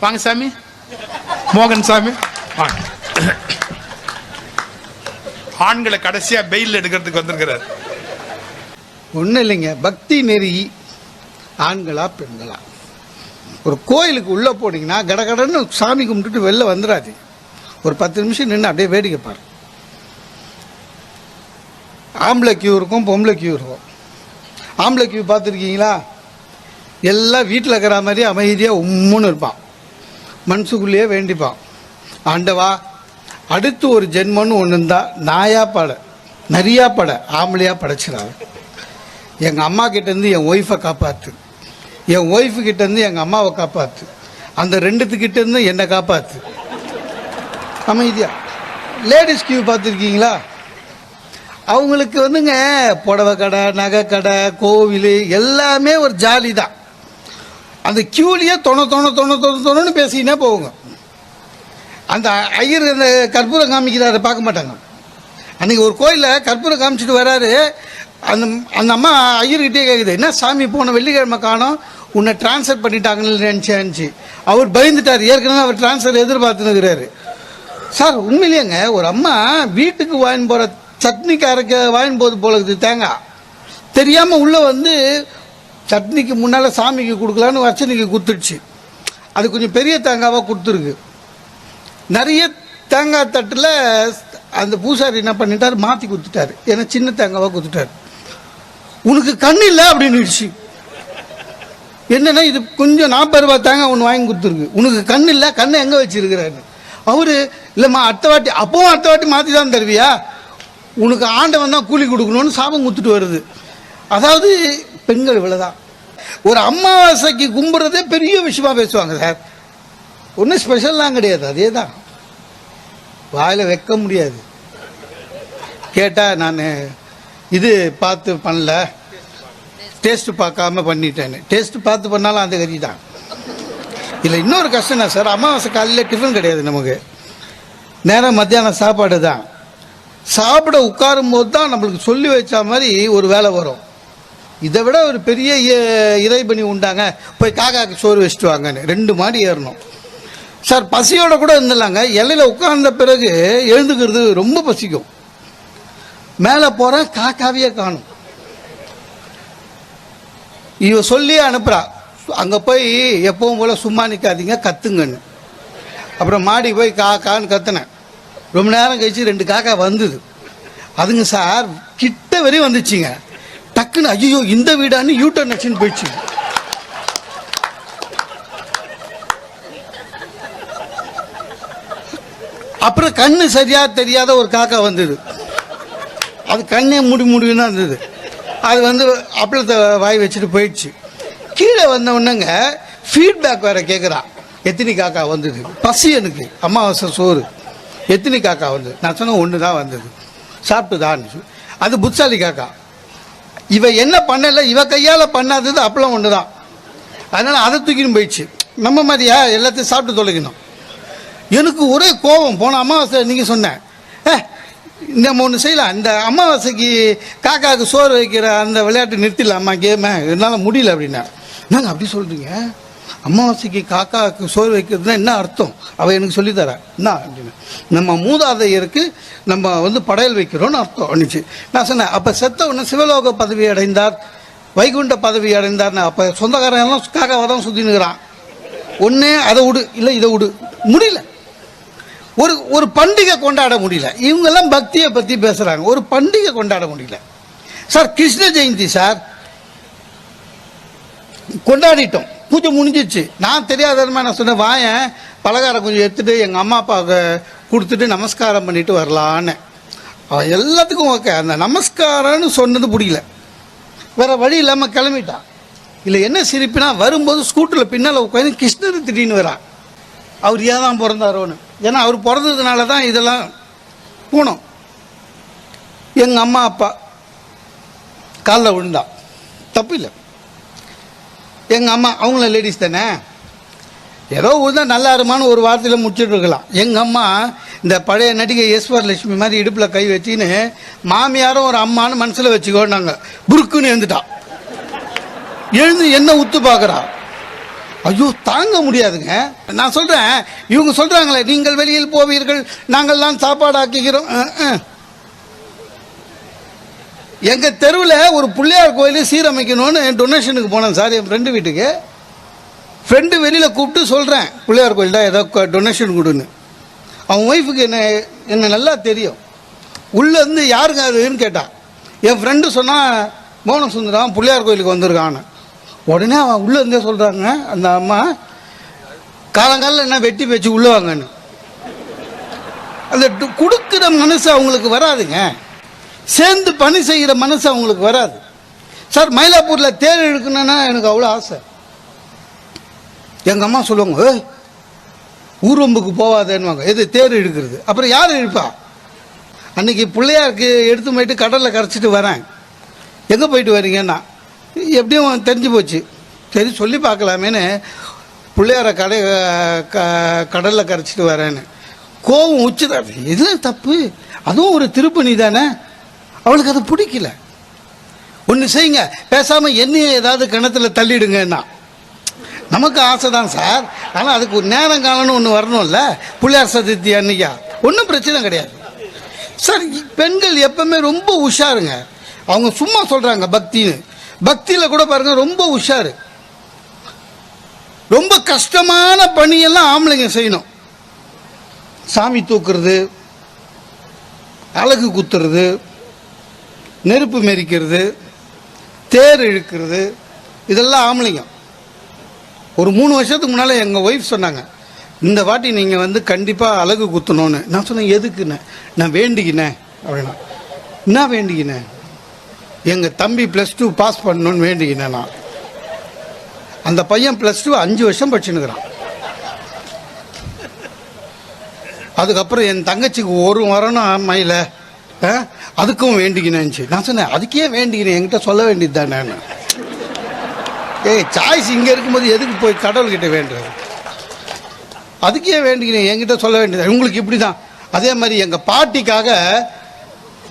வாங்க சாமி. மோகன் சாமி. வாங்க. ஆண்களை கடைசியா பெயில் எடுக்கிறதுக்கு வந்திருக்கிறார். ஒன்றும் இல்லைங்க. பக்தி நெறி ஆண்களா பெண்களா? ஒரு கோயிலுக்கு உள்ளே போனீங்கன்னா கடகடன்னு சாமி கும்பிட்டுட்டு வெளில வந்துடாது ஒரு பத்து நிமிஷம் நின்று அப்படியே வேடிக்கை பாரு. ஆம்பளை கியூ இருக்கும் பொம்பளை கியூ இருக்கும். ஆம்பளை கியூ பார்த்துருக்கீங்களா? எல்லாம் வீட்டில் இருக்கிற மாதிரி அமைதியாக உம்முன்னு இருப்பான். மனசுக்குள்ளேயே வேண்டிப்பான். ஆண்டவா அடுத்து ஒரு ஜென்மன்னு ஒன்று இருந்தால் நாயா பட நிறையா பட ஆம்பளையாக படைச்சிடாது. எங்கள் அம்மா கிட்டேருந்து என் ஒய்ஃபை காப்பாற்று என் ஒய்ஃபு கிட்டேருந்து எங்கள் அம்மாவை காப்பாற்று அந்த ரெண்டுத்துக்கிட்டேருந்து என்னை காப்பாற்று அமைதியா. லேடிஸ் கியூ பார்த்துருக்கீங்களா? அவங்களுக்கு வந்துங்க புடவை கடை நகை கடை கோவில் எல்லாமே ஒரு ஜாலி தான் அந்த கியூலேயே தொண தொண தொண தொண தொணன்னு பேசிக்கினே போகுங்க அந்த ஐயர் அந்த கற்பூரம் காமிக்கிறாரு பார்க்க மாட்டாங்க. அன்றைக்கி ஒரு கோயிலில் கற்பூரம் காமிச்சிட்டு வராரு. அந்த அந்த அம்மா ஐயர்கிட்டே கேட்குது என்ன சாமி போன வெள்ளிக்கிழமை காணோம். உன்னை ட்ரான்ஸ்ஃபர் பண்ணிட்டாங்கன்னு நினச்சி. அவர் பயந்துட்டார். ஏற்கனவே அவர் ட்ரான்ஸ்ஃபர் எதிர்பார்த்துனுக்கிறாரு சார் உண்மையிலேங்க ஒரு அம்மா வீட்டுக்கு வாங்கின்னு போகிற சட்னிக்கு அரைக்க வாங்கி போது போல இருக்குது தேங்காய். தெரியாமல் உள்ளே வந்து சட்னிக்கு முன்னால் சாமிக்கு கொடுக்கலான்னு வச்சனைக்கு கொடுத்துடுச்சு அது கொஞ்சம் பெரிய தேங்காவாக கொடுத்துருக்கு. நிறைய தேங்காய் தட்டில் அந்த பூசாரி என்ன பண்ணிட்டார்? மாற்றி கொடுத்துட்டாரு. ஏன்னா சின்ன தேங்காவாக கொடுத்துட்டாரு. உனக்கு கண் இல்லை அப்படின்னுடுச்சு. என்னன்னா இது கொஞ்சம் நாற்பது ரூபாய் தேங்காய் ஒன்று வாங்கி கொடுத்துருக்கு. உனக்கு கண் இல்லை கண்ணை எங்கே வச்சிருக்கிறாரு அவர் இல்லைம்மா அடுத்த வாட்டி அப்பவும் அடுத்த வாட்டி மாற்றி தான் தருவியா? உனக்கு ஆண்டவன் தான் கூலி கொடுக்கணும்னு சாபம் கொடுத்துட்டு வருது. அதாவது பெண்கள் இவ்வளோதான் ஒரு அமாவாசைக்கு கும்பிட்றதே பெரிய விஷயமா பேசுவாங்க சார் ஒன்றும் ஸ்பெஷல்லாம் கிடையாது அதே தான் வாயில் வைக்க முடியாது. கேட்டால் நான் இது பார்த்து பண்ணல. டேஸ்ட் பார்க்காம பண்ணிட்டேன்னு. டேஸ்ட் பார்த்து பண்ணாலும் அந்த கறி தான். இல்லை இன்னொரு கஷ்டம் சார் அமாவாசை காலையில் டிஃபன் கிடையாது நமக்கு. நேரம் மத்தியானம் சாப்பாடு தான். சாப்பிட உட்காரும் போது தான் நம்மளுக்கு சொல்லி வச்ச மாதிரி ஒரு வேலை வரும். இதை விட ஒரு பெரிய இ- இறைபணி உண்டாங்க. போய் காக்காக்கு சோறு வச்சுட்டு வாங்கன்னு. ரெண்டு மாடி ஏறணும். சார் பசியோட கூட இருந்துடலாங்க. இலையில உட்கார்ந்த பிறகு எழுந்துக்கிறது ரொம்ப பசிக்கும். மேலே போகிற காக்காவையே காணும். இவ சொல்லி அனுப்புகிறா அங்கே போய் எப்பவும் போல் சும்மா நிற்காதீங்க கத்துங்கன்னு. அப்புறம் மாடி போய் காக்கான்னு கத்துனேன். ரொம்ப நேரம் கழிச்சு ரெண்டு காக்கா வந்தது. அதுங்க சார் கிட்ட வரையும் வந்துச்சுங்க. டக்குன்னு ஐயோ இந்த வீடான்னு யூட்டர் நச்சுன்னு போயிடுச்சு. அப்புறம் கண்ணு சரியா தெரியாத ஒரு காக்கா வந்தது. அது கண்ணே முடி முடிவுன்னு தான் இருந்தது. அது வந்து அப்பளத்தை வாய் வச்சுட்டு போயிடுச்சு. கீழே வந்த உடனேங்க ஃபீட்பேக் வேற கேட்குறான் எத்தனை காக்கா வந்தது? பசி எனக்கு. அமாவாசை சோறு. எத்தனை காக்கா வந்தது? நான் சொன்ன ஒன்று தான் வந்தது. சாப்பிட்டு தான் அது புத்தாலி காக்கா. இவ என்ன பண்ணல இவ கையால் பண்ணாதது அப்பளம் ஒன்று தான் அதனால் அதை தூக்கின்னு போயிடுச்சு. நம்ம மாதிரியா? எல்லாத்தையும் சாப்பிட்டு தொலைக்கணும். எனக்கு ஒரே கோபம். போன அமாவாசை நீங்கள் சொன்னேன் நம்ம ஒன்று செய்யலாம். இந்த அமாவாசைக்கு காக்காவுக்கு சோறு வைக்கிற அந்த விளையாட்டு நிறுத்திடலாமா? கேமை. என்னால் முடியல அப்படின்னா. நாங்கள் அப்படி சொல்கிறீங்க அமாவாசைக்கு காக்காவுக்கு சோறு வைக்கிறதுனா என்ன அர்த்தம்? அவள் எனக்கு சொல்லித்தரா. என்ன? அப்படின்னு. நம்ம மூதாதையருக்கு நம்ம வந்து படையல் வைக்கிறோம்னு அர்த்தம். அன்னிச்சு. நான் சொன்னேன் அப்போ செத்த சிவலோக பதவி அடைந்தார் வைகுண்ட பதவி அடைந்தார்னு. அப்போ சொந்தக்காரன் எல்லாம் காக்காவை தான் சுற்றினுக்கிறான் ஒன்று அதை விடு இல்லை இதை விடு. முடியல. ஒரு ஒரு பண்டிகை கொண்டாட முடியல. இவங்கெல்லாம் பக்தியை பற்றி பேசுகிறாங்க ஒரு பண்டிகை கொண்டாட முடியல. சார் கிருஷ்ண ஜெயந்தி சார் கொண்டாடிட்டோம். பூஜை முடிஞ்சிச்சு நான் தெரியாதமா நான் சொன்னேன் வாயன் பலகாரம் கொஞ்சம் எடுத்துட்டு எங்கள் அம்மா அப்பாவுக்கு கொடுத்துட்டு நமஸ்காரம் பண்ணிட்டு வரலான்னு. அவன் எல்லாத்துக்கும் ஓகே அந்த நமஸ்காரம்னு சொன்னது பிடிக்கல வேற வழி இல்லாமல் கிளம்பிட்டான் இல்லை என்ன சிரிப்புனா வரும்போது ஸ்கூட்டரில் பின்னால் உட்காந்து கிருஷ்ணர் திடீர்னு வரான் அவர் ஏன் தான் பிறந்தாரோன்னு. ஏன்னா அவர் பிறந்ததுனால தான் இதெல்லாம் போனோம். எங்கள் அம்மா அப்பா காலில் விழுந்தான் தப்பு இல்லை. எங்கள் அம்மா அவங்களும் லேடிஸ் தானே? ஏதோ விழுந்தா நல்லா இருமான்னு ஒரு வார்த்தையில் முடிச்சுட்ருக்கலாம் எங்கள் அம்மா இந்த பழைய நடிகை ஈஸ்வர் லட்சுமி மாதிரி இடுப்பில் கை வச்சின்னு மாமியாரும் ஒரு அம்மான்னு மனசில் வச்சுக்கோண்டாங்க புருக்குன்னு எழுந்துட்டா. எழுந்து என்ன உத்து பார்க்குறா? ஐயோ தாங்க முடியாதுங்க. நான் சொல்கிறேன் இவங்க சொல்கிறாங்களே நீங்கள் வெளியில் போவீர்கள் நாங்கள் தான் சாப்பாடு ஆக்கிக்கிறோம் எங்கள் தெருவில் ஒரு பிள்ளையார் கோயில் சீரமைக்கணும்னு டொனேஷனுக்கு போனேன் சார் என் ஃப்ரெண்டு வீட்டுக்கு. ஃப்ரெண்டு வெளியில் கூப்பிட்டு சொல்கிறேன் பிள்ளையார் கோயில் தான் ஏதோ டொனேஷன் கொடுன்னு. அவன் ஒய்ஃபுக்கு என்ன என்ன நல்லா தெரியும். உள்ளேருந்து யாருங்க அதுன்னு கேட்டான் என் ஃப்ரெண்டு சொன்னால் மோகன சுந்தரம் பிள்ளையார் கோயிலுக்கு வந்திருக்கான்னு. உடனே அவன் உள்ளே இருந்தே சொல்கிறாங்க அந்த அம்மா காலங்காலில் என்ன வெட்டி பேச்சு உள்ளே வாங்கன்னு. அந்த கொடுக்குற மனசு அவங்களுக்கு வராதுங்க. சேர்ந்து பணி செய்கிற மனசு அவங்களுக்கு வராது. சார் மயிலாப்பூரில் தேர் இழுக்கணுன்னா எனக்கு அவ்வளோ ஆசை. எங்கள் அம்மா சொல்லுவாங்க ஊரம்புக்கு ஊர்வம்புக்கு போவாதேன்னுவாங்க. எது தேர் இழுக்கிறது? அப்புறம் யார் இழுப்பா? அன்னைக்கு பிள்ளையாருக்கு எடுத்து போயிட்டு கடலில் கரைச்சிட்டு வரேன். எங்கே போயிட்டு வரீங்கன்னா எப்படியும் தெரிஞ்சு போச்சு. சரி சொல்லி பார்க்கலாமேன்னு பிள்ளையார கடை க கடலில் கரைச்சிட்டு வரேன்னு. கோவம் உச்சுதான் எது தப்பு? அதுவும் ஒரு திருப்பணி தானே அவளுக்கு அது பிடிக்கல. ஒன்று செய்யுங்க. பேசாமல் என்னையும் ஏதாவது கிணத்துல தள்ளிடுங்கன்னா. நமக்கு ஆசை தான் சார். ஆனால் அதுக்கு ஒரு நேரம் காலம்னு ஒன்று வரணும்ல. பிள்ளையார் சதுர்த்தி அன்னைக்கா. ஒன்றும் பிரச்சனை கிடையாது. சார் பெண்கள் எப்பவுமே ரொம்ப உஷாருங்க. அவங்க சும்மா சொல்கிறாங்க பக்தின்னு. பக்தியில் கூட பாருங்க ரொம்ப உஷாரு. ரொம்ப கஷ்டமான பணியெல்லாம் ஆம்பளைங்க செய்யணும். சாமி தூக்குறது அழகு குத்துறது நெருப்பு மெரிக்கிறது தேர் இழுக்கிறது இதெல்லாம் ஆம்பளைங்க. ஒரு மூணு வருஷத்துக்கு முன்னால் எங்கள் ஒய்ஃப் சொன்னாங்க இந்த வாட்டி நீங்கள் வந்து கண்டிப்பாக அழகு குத்தணும்னு. நான் சொன்னேன் எதுக்குண்ணே நான் வேண்டிக்கினேன் அப்படின்னா. என்ன வேண்டிக்கினேன்? எங்கள் தம்பி ப்ளஸ் டூ பாஸ் பண்ணணும்னு வேண்டிக்கினேன் நான். அந்த பையன் ப்ளஸ் டூ அஞ்சு வருஷம் படிச்சுன்னுக்குறான். அதுக்கப்புறம் என் தங்கச்சிக்கு ஒரு வரணும் மயில அதுக்கும் வேண்டிக்கினேன்ச்சு நான் சொன்னேன் அதுக்கே வேண்டிக்கினேன் என்கிட்ட சொல்ல வேண்டியது தானே ஏய் சாய்ஸ் இங்கே இருக்கும்போது எதுக்கு போய் கடவுள்கிட்ட வேண்டுறது? அதுக்கே வேண்டிக்கிறேன் என்கிட்ட சொல்ல வேண்டியது உங்களுக்கு இப்படி தான் அதே மாதிரி எங்கள் பாட்டிக்காக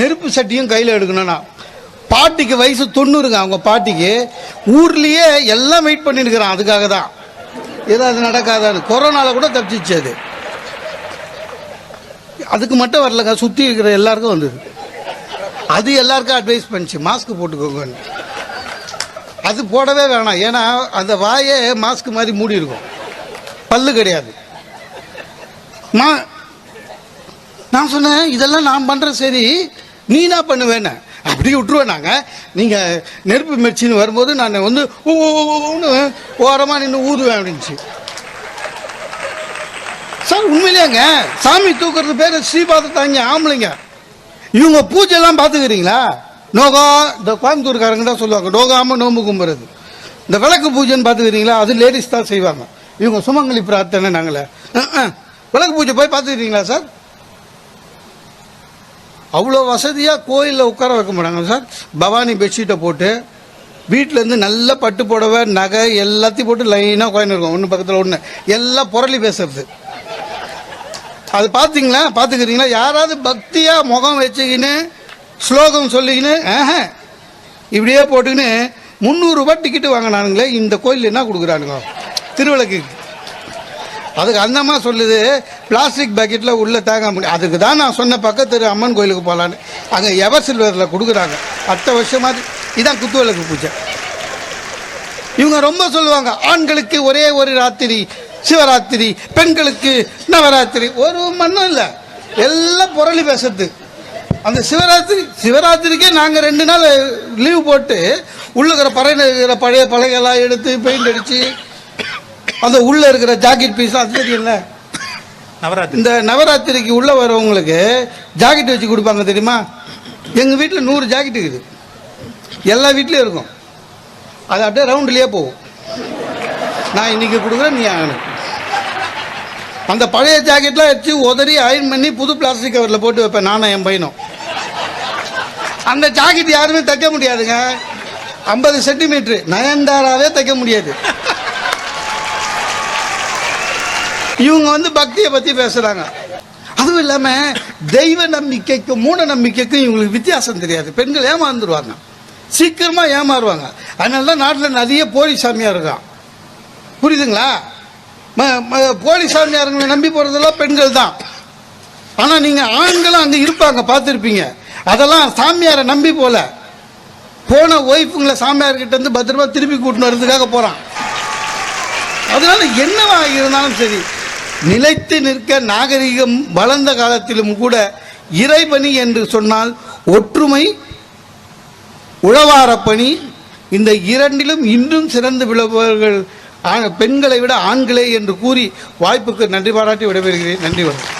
நெருப்பு சட்டியும் கையில் எடுக்கணும்னா பாட்டிக்கு வயசு தொண்ணூறுங்க அவங்க பாட்டிக்கு. ஊர்லேயே எல்லாம் வெயிட் பண்ணிருக்கிறான் அதுக்காக தான் ஏதாவது நடக்காதான்னு. கொரோனாவில் கூட தப்பிச்சிச்சு அது. அதுக்கு மட்டும் வரலங்க சுற்றி இருக்கிற எல்லாருக்கும் வந்தது அது எல்லாருக்கும் அட்வைஸ் பண்ணிச்சு மாஸ்க் போட்டுக்கோங்கன்னு அது போடவே வேணாம் ஏன்னா அந்த வாயே மாஸ்க் மாதிரி மூடி இருக்கும் பல்லு கிடையாது மா நான் சொன்னேன் இதெல்லாம் நான் பண்ணுறேன் சரி நீ என்ன பண்ணுவேன்னு அப்படி விட்டுருவேன் நாங்கள் நீங்கள் நெருப்பு மிர்ச்சின்னு வரும்போது நான் வந்து ஓன்னு ஓரமாக நின்று ஊதுவேன் அப்படின்ச்சு சார் உண்மையிலேங்க. சாமி தூக்குறது பேர் ஸ்ரீபாதத்தாங்க ஆம்பளைங்க. இவங்க பூஜைலாம் பார்த்துக்கிறீங்களா? நோகா இந்த கோயம்புத்தூர்காரங்க தான் சொல்லுவாங்க நோகாமல் நோம்பு கும்புறது. இந்த விளக்கு பூஜைன்னு பார்த்துக்கிறீங்களா? அது லேடிஸ் தான் செய்வாங்க. இவங்க சுமங்கலி பிரார்த்தனை நாங்களே. விளக்கு பூஜை போய் பார்த்துக்கிறீங்களா சார்? அவ்வளோ வசதியாக கோயிலில் உட்கார வைக்க மாட்டாங்க சார். பவானி பெட்ஷீட்டை போட்டு வீட்டிலேருந்து நல்ல பட்டு புடவை நகை எல்லாத்தையும் போட்டு லைனாக கோயின் இருக்கும் ஒன்று பக்கத்தில் ஒன்று எல்லாம் புரளி பேசுறது. அது பார்த்தீங்களா பார்த்துக்கிறீங்களா? யாராவது பக்தியாக முகம் வச்சுக்கின்னு ஸ்லோகம் சொல்லிக்கின்னு ஆஹா இப்படியே போட்டுக்கின்னு முந்நூறுரூபா டிக்கெட்டு வாங்கினானுங்களே இந்த கோயில் என்ன கொடுக்குறானுங்க? திருவிளக்கு. அதுக்கு அந்தம்மா சொல்லுது பிளாஸ்டிக் பக்கெட்டில் உள்ளே தேங்க முடியும் அதுக்கு தான் நான் சொன்ன பக்கத்து அம்மன் கோயிலுக்கு போகலான்னு அங்கே எவர் சில்வரில் கொடுக்குறாங்க. அடுத்த வருஷமாக இதான் குத்துவிளக்கு பூஜை. இவங்க ரொம்ப சொல்லுவாங்க ஆண்களுக்கு ஒரே ஒரு ராத்திரி சிவராத்திரி பெண்களுக்கு நவராத்திரி ஒரு மண்ணும் இல்லை. எல்லாம் புரளி பேசுறது. அந்த சிவராத்திரி சிவராத்திரிக்கே நாங்கள் ரெண்டு நாள் லீவ் போட்டு உள்ள இருக்கிற பறையில் இருக்கிற பழைய பழையெல்லாம் எடுத்து பெயிண்ட் அடித்து அந்த உள்ள இருக்கிற ஜாக்கெட் பீஸ் அது தெரியல நவராத்திரி. இந்த நவராத்திரிக்கு உள்ள வரவங்களுக்கு ஜாக்கெட் வச்சு கொடுப்பாங்க தெரியுமா? எங்கள் வீட்டில் நூறு ஜாக்கெட் இருக்குது. எல்லா வீட்லேயும் இருக்கும். அது அப்படியே ரவுண்ட்லேயே போகும். நான் இன்னைக்கு கொடுக்குறேன் நீ ஆகணும் அந்த பழைய ஜாக்கெட்லாம் வச்சு உதறி அயன் பண்ணி புது பிளாஸ்டிக் கவரில் போட்டு வைப்பேன் நானும் என் பையனும். அந்த ஜாக்கெட் யாருமே தைக்க முடியாதுங்க. ஐம்பது சென்டிமீட்ரு நயன்தாராவே தைக்க முடியாது. இவங்க வந்து பக்தியை பற்றி பேசுகிறாங்க அதுவும் இல்லாமல் தெய்வ நம்பிக்கைக்கும் மூட நம்பிக்கைக்கும் இவங்களுக்கு வித்தியாசம் தெரியாது. பெண்கள் ஏமாந்துருவாங்க. சீக்கிரமாக ஏமாறுவாங்க. அதனால தான் நாட்டில் நிறைய போலி சாமியாக இருக்கான். புரியுதுங்களா? போலி சாமியாருங்களை நம்பி போகிறதெல்லாம் பெண்கள் தான். ஆனால் நீங்கள் ஆண்களும் அங்கே இருப்பாங்க பார்த்துருப்பீங்க. அதெல்லாம் சாமியாரை நம்பி போல. போன ஒய்ஃபுங்களை சாமியார்கிட்ட இருந்து பத்திரமா திருப்பி கூட்டின்னு வர்றதுக்காக போகிறான் அதனால என்னவா இருந்தாலும் சரி நிலைத்து நிற்க நாகரிகம் வளர்ந்த காலத்திலும் கூட இறைபணி என்று சொன்னால் ஒற்றுமை உழவாரப்பணி இந்த இரண்டிலும் இன்னும் சிறந்து விளவர்கள் பெண்களை விட ஆண்களே என்று கூறி வாய்ப்புக்கு நன்றி பாராட்டி விடைபெறுகிறேன். நன்றி வணக்கம்.